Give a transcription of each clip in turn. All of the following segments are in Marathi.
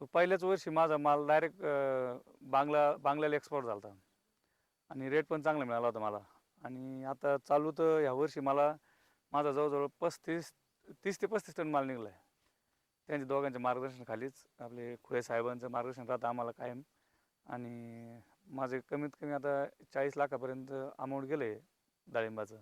तो पहिल्याच वर्षी माझा माल डायरेक्ट बांगला बांगल्याला एक्सपोर्ट झाला होता आणि रेट पण चांगला मिळाला होता मला. आणि आता चालू तर ह्या वर्षी मला माझा जवळजवळ पस्तीस तीस ते पस्तीस टन माल निघाला आहे त्यांच्या दोघांच्या मार्गदर्शनाखालीच आपले खुळे साहेबांचं मार्गदर्शन राहतं आम्हाला कायम. आणि माझे कमीत कमी आता चाळीस लाखापर्यंत अमाऊंट गेलं आहे डाळिंबाचं.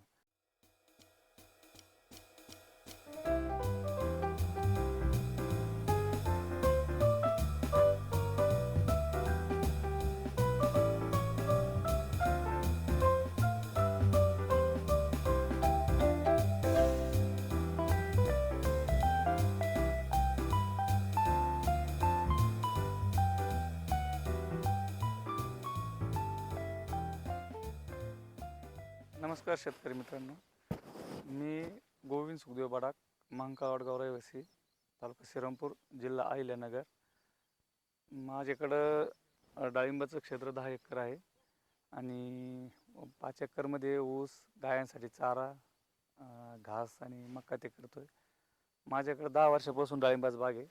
नमस्कार शेतकरी मित्रांनो. मी गोविंद सुखदेव बडाक महांकाळ वडगाव रहिवासी तालुका श्रीरामपूर जिल्हा अहिल्यानगर. माझ्याकडं डाळिंबाचं क्षेत्र दहा एकर आहे आणि पाच एकरमध्ये ऊस गायांसाठी चारा घास आणि मका ते करतो आहे माझ्याकडं दहा वर्षापासून डाळिंबाचं बाग आहे.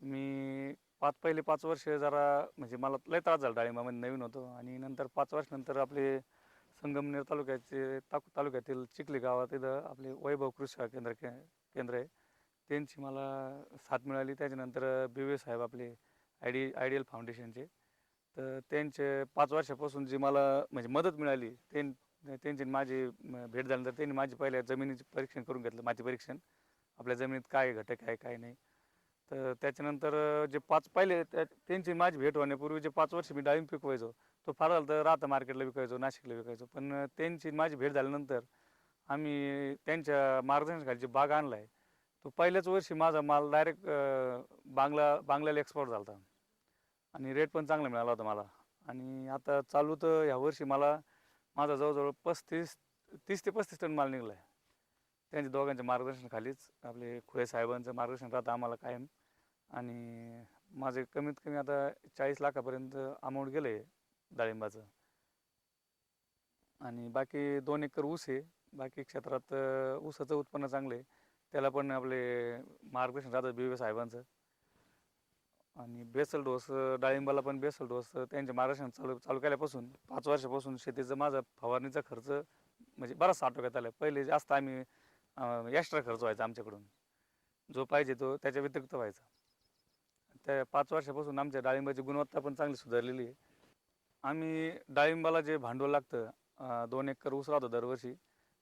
मी पाच पहिले पाच वर्ष जरा म्हणजे मला लय त्रास झाला डाळिंबामध्ये नवीन होतो आणि नंतर पाच वर्षानंतर आपले संगमनेर तालुक्याचे ताक तालुक्यातील चिखली गावात इथं आपले वैभव कृषी केंद्र के केंद्र आहे. त्यांची मला साथ मिळाली. त्याच्यानंतर बी व्ही साहेब आपले आयडी आयडियल फाउंडेशनचे. तर त्यांचे पाच वर्षापासून जी मला म्हणजे मदत मिळाली त्यां त्यांची माझी भेट झाल्यानंतर त्यांनी माझी पहिल्या जमिनीचे परीक्षण करून घेतलं माती परीक्षण. आपल्या जमिनीत काय घटक आहे काय नाही. तर त्याच्यानंतर जे पाच पहिले त्या त्यांची माझी भेट होण्यापूर्वी जे पाच वर्ष मी डाळिंब पिकवायचो तो फार झाला तर राहता मार्केटला विकायचो नाशिकला विकायचो. पण त्यांची माझी भेट झाल्यानंतर आम्ही त्यांच्या मार्गदर्शनाखाली जे बाग आणला आहे तो पहिल्याच वर्षी माझा माल डायरेक्ट बांगला बांगल्याला एक्सपोर्ट झाला होता. आणि रेट पण चांगला मिळाला होता मला. आणि आता चालू तर ह्या वर्षी मला माझा जवळजवळ पस्तीस तीस ते पस्तीस टन माल निघला आहे त्यांच्या दोघांच्या मार्गदर्शनाखालीच आपले खुळे साहेबांचं मार्गदर्शन राहतं आम्हाला कायम. आणि माझे कमीत कमी आता चाळीस लाखापर्यंत अमाऊंट गेलं आहे डाळिंबाचं. आणि बाकी दोन एकर ऊस आहे. बाकी क्षेत्रात ऊसाचं उत्पन्न चांगलं आहे. त्याला पण आपले मार्गदर्शन राहतं बी साहेबांचं. आणि बेसल डोस डाळिंबाला पण बेसल डोस त्यांचे मार्गदर्शन चालू चालू केल्यापासून पाच वर्षापासून शेतीचं माझा फवारणीचा खर्च म्हणजे बराचसा आटोक्यात आला पहिले जास्त आम्ही एक्स्ट्रा खर्च व्हायचा आमच्याकडून. जो पाहिजे तो त्याच्या व्यतिरिक्त व्हायचा. त्या पाच वर्षापासून आमच्या डाळिंबाची गुणवत्ता पण चांगली सुधारलेली आहे. आम्ही डाळिंबाला जे भांडवल लागतं अं, दोन एकर ऊस राहतो दरवर्षी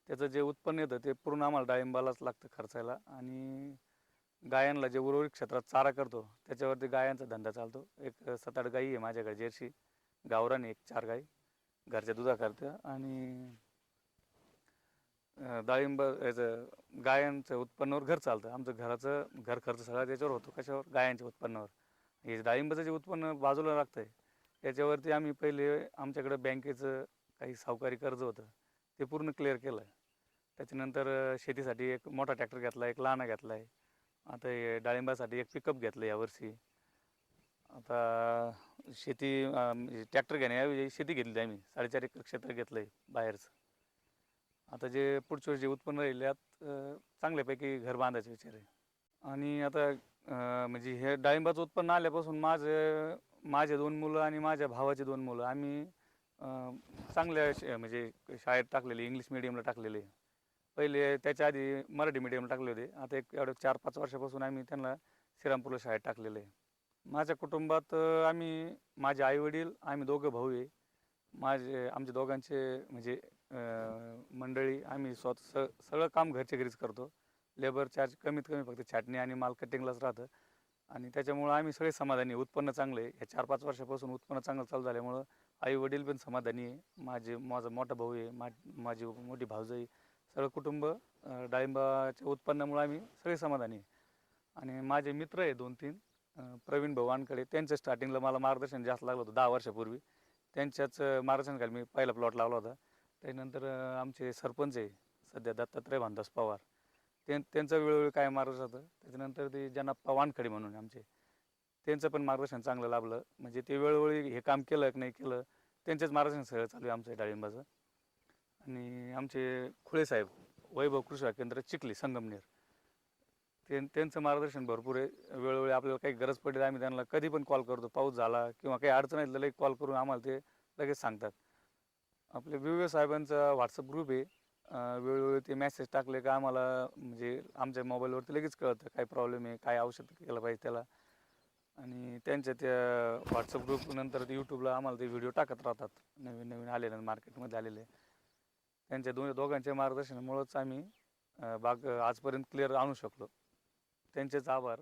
त्याचं जे उत्पन्न येतं ते पूर्ण आम्हाला डाळिंबालाच लागतं खर्चायला. आणि गायांना जे उर्वरित क्षेत्रात चारा करतो त्याच्यावरती गायांचा धंदा चालतो. एक सात आठ गाई आहे माझ्याकडे जर्सी गावरान एक चार गाई घरच्या दुधा करतं आणि डाळिंब याचं गायांचं उत्पन्नावर घर चालतं. आमचं घराचं घर खर्च सगळा त्याच्यावर होतो. कशावर? गायांच्या उत्पन्नावर. हे डाळिंबाचं जे उत्पन्न बाजूला लागतं आहे त्याच्यावरती आम्ही पहिले आमच्याकडं बँकेचं काही सावकारी कर्ज होतं. ते पूर्ण क्लिअर केलं आहे त्याच्यानंतर शेतीसाठी एक मोठा ट्रॅक्टर घेतला एक लहाना घेतला आहे आता हे डाळिंबासाठी एक पिकअप घेतलं यावर्षी. आता शेती म्हणजे ट्रॅक्टर घेण्याऐवजी शेती घेतली आम्ही. साडेचार एकर क्षेत्र घेतलं आहे बाहेरचं. आता जे पुढच्या जे उत्पन्न राहील यात चांगल्यापैकी घर बांधायचे विचार आहे. आणि आता अं, म्हणजे हे डाळिंबाचं उत्पन्न आल्यापासून माझं माझे दोन मुलं आणि माझ्या भावाचे दोन मुलं आम्ही अं, चांगल्या श- म्हणजे शाळेत टाकलेले इंग्लिश मिडियमला टाकलेले. पहिले त्याच्या आधी मराठी मिडियमला टाकले होते. आता एक एवढं चार पाच वर्षापासून आम्ही त्यांना श्रीरामपूरला शाळेत टाकलेलं. आहे माझ्या कुटुंबात अं, आम्ही माझे आईवडील आम्ही दोघं भाऊ आहे. माझे आमच्या दोघांचे म्हणजे मंडळी आम्ही स्वतः स सगळं काम घरच्या घरीच करतो. लेबर चार्ज कमीत कमी फक्त छाटणी आणि माल कटिंगलाच राहतं. आणि त्याच्यामुळं आम्ही सगळे समाधानी आहे. उत्पन्न चांगलं आहे. या चार पाच वर्षापासून उत्पन्न चांगलं चालू झाल्यामुळं आई वडील पण समाधानी आहे. माझे माझा मोठा भाऊ आहे. मा माझी मोठी भाऊजाई सगळं कुटुंब डाळिंबाच्या उत्पन्नामुळे आम्ही सगळे समाधानी आहे. आणि माझे मित्र आहे दोन तीन प्रवीण भवानकडे त्यांचं त्यांच्या स्टार्टिंगला मला मार्गदर्शन जास्त लागलं होतं दहा वर्षापूर्वी. त्यांच्याच मार्गदर्शनखाली मी पहिला प्लॉट लावला होता. त्यानंतर आमचे सरपंच आहे सध्या दत्तात्रय भानदास पवार. त्यां त्यांचं वेळोवेळी काय मार्गदर्शन होतं त्याच्यानंतर ते जनाप्पा वानखडे म्हणून आमचे त्यांचं पण मार्गदर्शन चांगलं लाभलं. म्हणजे ते वेळोवेळी हे काम केलं की नाही केलं त्यांचंच मार्गदर्शन सगळं चालू आहे आमचं डाळिंबाचं. आणि आमचे खुळे साहेब वैभव कृषी केंद्र चिखली संगमनेर. ते त्यांचं मार्गदर्शन भरपूर आहे. वेळोवेळी आपल्याला काही गरज पडली आम्ही त्यांना कधी पण कॉल करतो. पाऊस झाला किंवा काही अडचण आहे लगेच कॉल करून आम्हाला ते लगेच सांगतात. आपले विवे साहेबांचा व्हॉट्सअप ग्रुप आहे. अं, वेळोवेळी ते मेसेज टाकले का आम्हाला म्हणजे आमच्या मोबाईलवरती लगेच कळतं काय प्रॉब्लेम आहे काय औषध केलं पाहिजे त्याला. आणि त्यांच्या त्या व्हॉट्सअप ग्रुप नंतर ते यूट्यूबला आम्हाला ते व्हिडिओ टाकत राहतात. नवीन नवीन आलेले मार्केटमध्ये आलेले. त्यांच्या दोन दोघांच्या मार्गदर्शनामुळंच आम्ही अं, बाग आजपर्यंत क्लिअर आणू शकलो. त्यांचेच आभार.